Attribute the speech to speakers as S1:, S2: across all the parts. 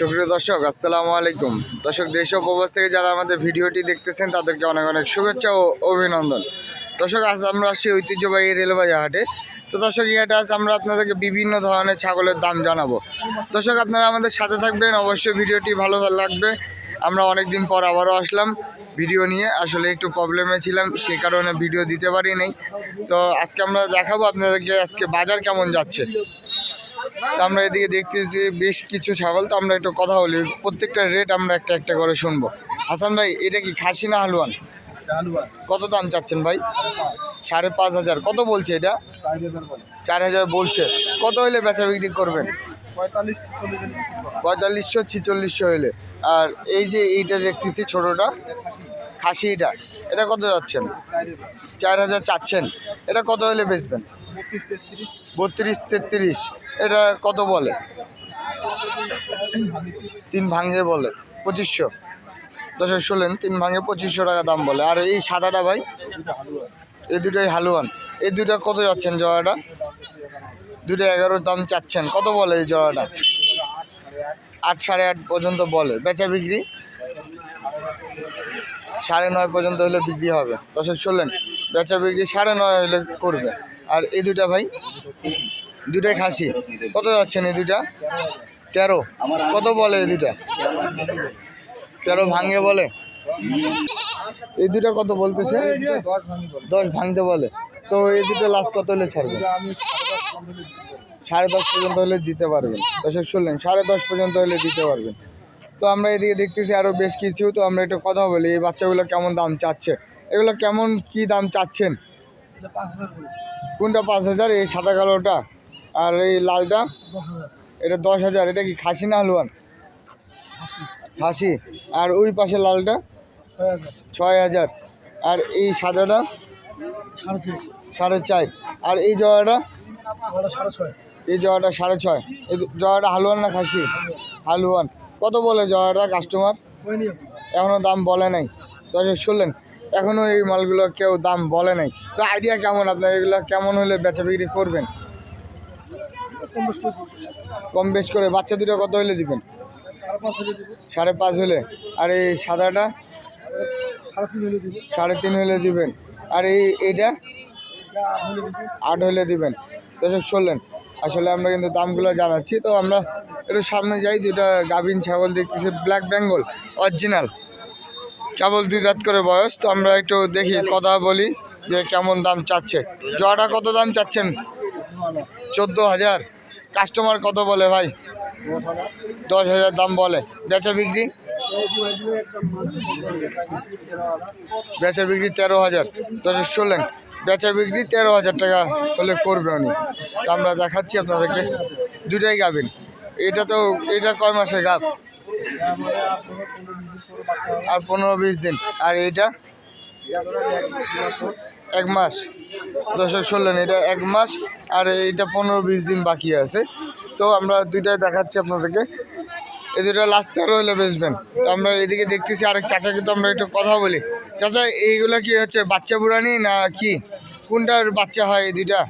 S1: সুপ্রিয় দর্শক, আসসালামু আলাইকুম। দর্শক, দেশ ও প্রবাস থেকে যারা আমাদের ভিডিওটি দেখতেছেন, তাদেরকে অনেক অনেক শুভেচ্ছা ও অভিনন্দন। দর্শক, আজ আমরা আসছি ঐতিহ্যবাহী রেলবাজার হাটে। তো দর্শক, এই হাটে আজ আমরা আপনাদেরকে বিভিন্ন ধরনের ছাগলের দাম জানাব। দর্শক, আপনারা আমাদের সাথে থাকবেন। অবশ্যই ভিডিওটি ভালো লাগবে। আমরা অনেক দিন পর আবারও আসলাম ভিডিও নিয়ে। আসলে একটু প্রবলেমে ছিলাম সেই কারণে ভিডিও দিতে পারি নাই তো আজকে আমরা দেখাবো আপনাদেরকে আজকে বাজার কেমন যাচ্ছে। তো আমরা এদিকে দেখতেছি বেশ কিছু ছাগল তো আমরা একটু কথা বলি। প্রত্যেকটা রেট আমরা একটা একটা করে শুনব। হাসান ভাই এটা কি খাসি না হালুয়ান? কত দাম চাচ্ছেন ভাই? সাড়ে পাঁচ হাজার। কত বলছে এটা? চার হাজার বলছে। কত হলে বেচা বিক্রি করবেন? পঁয়তাল্লিশশো ছিচল্লিশশো হলে আর এই যে এইটা দেখতেছি ছোটোটা খাসি এটা এটা কত যাচ্ছেন? চার হাজার। চাচ্ছেন। এটা কত হলে বেচবেন? বত্রিশ তেত্রিশ। এটা কত বলে? তিন ভাঙে বলে, পঁচিশশো। দশক শুনলেন, তিন ভাঙে পঁচিশশো টাকা দাম বলে। আর এই সাদাটা ভাই? এই দুটোই হালুয়ান। এই দুটো কত যাচ্ছেন জয়াটা? দুটো এগারোর দাম চাচ্ছেন। কত বলে এই জয়াটা? আট সাড়ে আট পর্যন্ত বলে। বেচা বিক্রি? সাড়ে নয় পর্যন্ত হলে বিক্রি হবে। দশক শুনলেন, বেচা বিক্রি সাড়ে নয় হলে করবে। আর এই দুটা ভাই? দুটাই খাসি। কত যাচ্ছেন এই দুটা তেরো। কত বলে এই দুটা তেরো ভাঙে বলে। এই দুটা কত বলতেছে? দশ ভাঙতে বলে। তো এই দুটো লাস্ট কত হলে ছাড়বে সাড়ে দশ পর্যন্ত হলে দিতে পারবেন। দর্শক, শুনলেন, সাড়ে দশ পর্যন্ত হলে দিতে পারবেন। তো আমরা এদিকে দেখতেছি আরও বেশ কিছু। তো আমরা একটু কথা বলি, এই বাচ্চাগুলো কেমন দাম চাচ্ছে? এগুলো কেমন কি দাম চাচ্ছেন? কোনটা পাঁচ হাজার? এই সাদা কালোটা? আর এই লালটা? এটা দশ হাজার এটা কি খাসি না হালুয়ান? খাসি। আর ওই পাশে লালটা? ছয় হাজার। আর এই সাদাটা? সাড়ে চার। আর এই জয়াটা এই জয়াটা সাড়ে ছয়। এই জয়াটা হালুয়ান না খাসি? হালুয়ান। কত বলে জয়াটা কাস্টমার এখনও দাম বলে নাই। দর্শক শুনলেন? এখনও এই মালগুলো কেউ দাম বলে নাই। তো আইডিয়া কেমন আপনার? এগুলো কেমন হলে বেচা বিক্রি করবেন? কম বেশ করে বাচ্চা দুটো কত হলে দিবেন? সাড়ে পাঁচ হলে আর এই সাদাটা? সাড়ে তিন হলে দিবেন। আর এই এইটা? আট হলে দিবেন। দর্শক শুনলেন আসলে আমরা কিন্তু দামগুলো জানাচ্ছি তো আমরা একটু সামনে যাই দুটা গাভিন ছাগল দেখতেছি ব্ল্যাক বেঙ্গল অরিজিনাল কেবল দুই দাঁত করে বয়স তো আমরা একটু দেখি কথা বলি যে কেমন দাম চাচ্ছে। জয়াটা কত দাম চাচ্ছেন? চোদ্দ হাজার। কাস্টমার কত বলে ভাই? দশ হাজার দাম বলে। বেচা বিক্রি? বেচা বিক্রি তেরো হাজার। দশ শুনলেন, বেচা বিক্রি তেরো হাজার টাকা হলে করবে উনি। আমরা দেখাচ্ছি আপনাদেরকে। দুটাই গাবেন এটা তো, এটা কয় মাসে গাব আর পনেরো বিশ দিন। আর এইটা? এক মাস। দর্শক শুনলেন, এটা এক মাস আর এইটা পনেরো বিশ দিন বাকি আছে। তো আমরা দুইটাই দেখাচ্ছি আপনাদেরকে। এই দুটো লাস্ট তেরো হলে বেচবেন। তো আমরা এদিকে দেখতেছি আরেক চাচাকে তো আমরা একটু কথা বলি। চাচা, এইগুলো কি হচ্ছে, বাচ্চা বুড়ানি না কি? কোনটার বাচ্চা হয় এই দুইটা?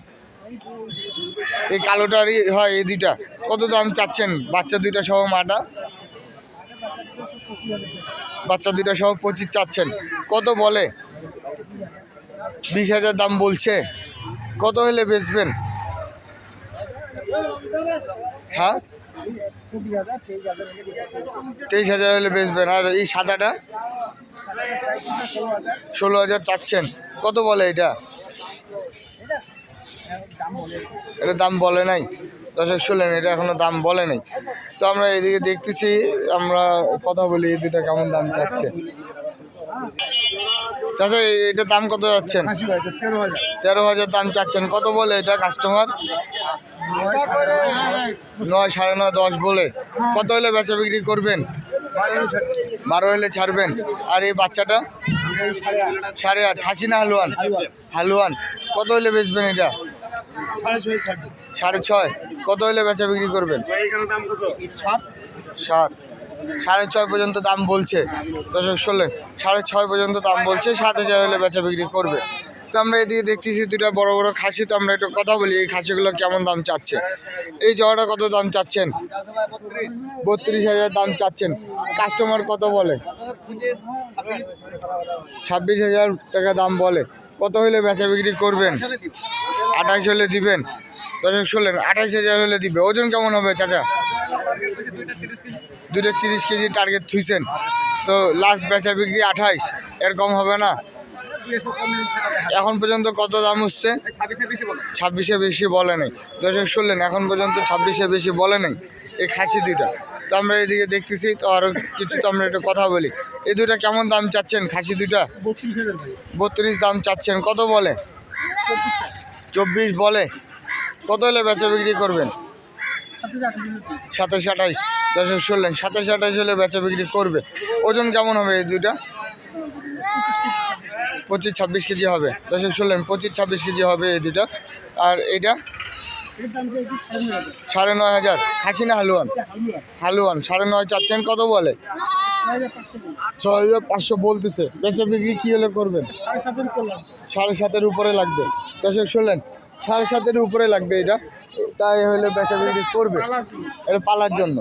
S1: এই কালোটারই হয় এই দুইটা। কত দাম চাচ্ছেন? বাচ্চা দুইটা সহ মাটা? বাচ্চা দুইটা সহ পঁচিশ চাচ্ছেন। কত বলে? বিশ হাজার দাম বলছে। কত হলে বেচবেন? হ্যাঁ? তেইশ হাজার হলে বেচবেন। আর এই সাদাটা? ষোলো হাজার চাচ্ছেন। কত বলে এটা? এটা দাম বলে নাই। দর্শক, শুনলেন, এটা এখনও দাম বলে নাই। তো আমরা এদিকে দেখতেছি, আমরা কথা বলি, এই দুটা কেমন দাম চাচ্ছে। চাচা এটা দাম কত যাচ্ছেন? তেরো হাজার দাম চাচ্ছেন। কত বলে এটা কাস্টমার নয় সাড়ে নয়, দশ বলে। কত হলে বেচা বিক্রি করবেন? বারো হলে ছাড়বেন। আর এই বাচ্চাটা? সাড়ে আট, খাসি না হালুয়ান? হালুয়ান। কত হলে বেচবেন এটা? সাড়ে ছয়। কত হলে বেচা বিক্রি করবেন? সাত। সাড়ে ছয় পর্যন্ত দাম বলছে। দর্শক, শুনলেন? সাড়ে ছয় পর্যন্ত দাম বলছে, সাত হাজার হলে বেচা বিক্রি করবে। তো আমরা এদিকে দেখতেছি দুটা বড় বড় খাসি, তো আমরা একটু কথা বলি, এই খাসিগুলো কেমন দাম চাচ্ছে? এই জড়া কত দাম চাচ্ছেন? বত্রিশ হাজার দাম চাচ্ছেন। কাস্টমার কত বলে? ছাব্বিশ হাজার টাকা দাম বলে। কত হলে বেচা বিক্রি করবেন? আঠাশ হলে দিবেন। দর্শক, শুনলেন? আঠাশ হাজার হলে দিবে। ওজন কেমন হবে, চাচা? দুটো তিরিশ কেজি টার্গেট থুইছেন। তো লাস্ট বেচা বিক্রি আঠাইশ এরকম হবে না। এখন পর্যন্ত কত দাম হচ্ছে? ছাব্বিশে বেশি বলে নেই। দর্শক, শুনলেন, এখন পর্যন্ত ছাব্বিশে বেশি বলে নেই এই খাসি দুইটা। তো আমরা এদিকে দেখতেছি, তো আরও কিছু তো আমরা একটু কথা বলি। এই দুইটা কেমন দাম চাচ্ছেন খাসি দুইটা? বত্রিশ দাম চাচ্ছেন, কত বলে? চব্বিশ বলে। কত হলে বেচা বিক্রি করবেন? সাতাশ আঠাইশ দর্শক শুনলেন সাতাশ আঠাইশ হলে বেচা বিক্রি করবে। ওজন কেমন হবে এই দুইটা? পঁচিশ ছাব্বিশ কেজি হবে দর্শক শুনলেন পঁচিশ ছাব্বিশ কেজি হবে এই দুটো আর এইটা? সাড়ে নয় হাজার খাসি না হালুয়ান। হালুয়ান সাড়ে নয় চাচ্ছেন কত বলে? ছ হাজার পাঁচশো বলতেছে বেচা বিক্রি কী হলে করবেন? সাড়ে সাতের উপরে লাগবে। দর্শক শুনলেন সাড়ে সাতের উপরে লাগবে এটা। তাই হলে বেচা বিক্রি করবে। এটা পালার জন্য।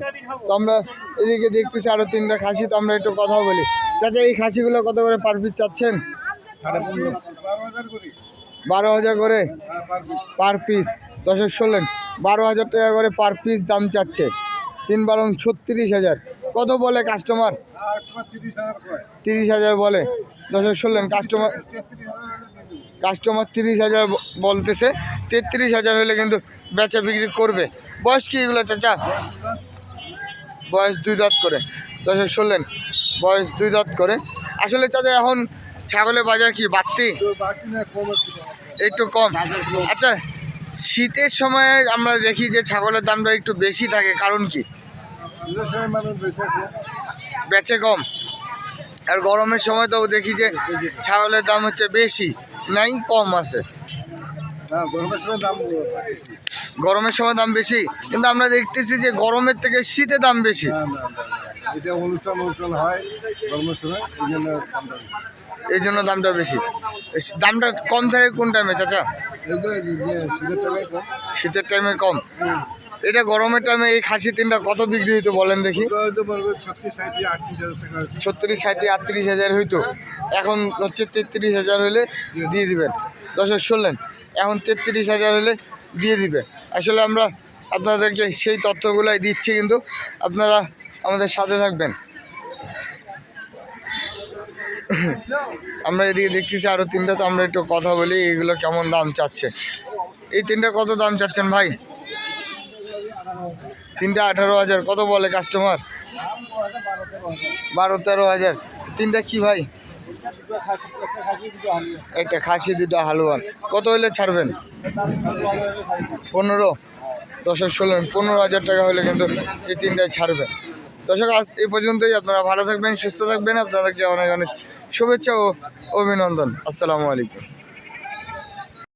S1: তো আমরা এদিকে দেখতেছি আরও তিনটা খাসি, তো আমরা একটু কথা বলি। চাচা, এই খাসিগুলো কত করে পার পিস চাচ্ছেন? বারো হাজার করে? পার পিস দশের ষোলেন বারো হাজার টাকা করে পার পিস দাম চাচ্ছে। তিন বারং ছত্রিশ হাজার। কত বলে কাস্টমার তিরিশ হাজার বলে। দশের ষোলেন কাস্টমার কাস্টমার তিরিশ হাজার বলতেছে, তেত্রিশ হাজার হলে কিন্তু বেচা বিক্রি করবে। বয়স কি এগুলো, চাচা? বয়স দুই দাঁত করে। দশের ষোলেন বয়স দুই দাঁত করে। আসলে চাচা, এখন ছাগলের বাজার কি, বাড়তি? একটু কম। আচ্ছা শীতের সময় আমরা দেখি যে ছাগলের দামটা একটু বেশি থাকে, কারণ কি? বেচে কম। আর গরমের সময় তো দেখি যে ছাগলের দাম হচ্ছে বেশি। নাই কম আছে। গরমের সময় দাম বেশি। কিন্তু আমরা দেখতেছি যে গরমের থেকে শীতে দাম বেশি।
S2: এটা অনুষ্ঠান অনুষ্ঠান হয় সময় এই জন্য দামটা বেশি।
S1: এই জন্য দামটা বেশি। দামটা কম থাকে কোন টাইমে চাচা?
S2: কম।
S1: শীতের টাইমে কম। এটা গরমের টাইমে এই খাসি তিনটা কত বিক্রি হইতো বলেন দেখি?
S2: ছত্রিশ সাঁত্রিশ আটত্রিশ হাজার টাকা
S1: ছত্রিশ সাঁত্রিশ আটত্রিশ হাজার হইতো। এখন হচ্ছে তেত্রিশ হাজার হলে দিয়ে দিবেন। দর্শক শুনলেন? এখন তেত্রিশ হাজার হলে দিয়ে দিবে। আসলে আমরা আপনাদেরকে সেই তথ্যগুলাই দিচ্ছি কিন্তু আপনারা আমাদের সাথে থাকবেন। আমরা এদিকে দেখতেছি আরও তিনটা তো আমরা একটু কথা বলি এগুলো কেমন দাম চাচ্ছে? এই তিনটা কত দাম চাচ্ছেন ভাই? তিনটা আঠারো হাজার। কত বলে কাস্টমার বারো তেরো হাজার। তিনটা কি ভাই? একটা খাসি, দুটা হালুয়ান কত হলে ছাড়বেন? পনেরো। দশক ষোলো, পনেরো হাজার টাকা হলে কিন্তু এই তিনটায় ছাড়বেন। দর্শক, আজ এই পর্যন্তই। আপনারা ভালো থাকবেন, সুস্থ থাকবেন। আপনাদেরকে অনেক অনেক শুভেচ্ছা ও অভিনন্দন। আসসালামু আলাইকুম।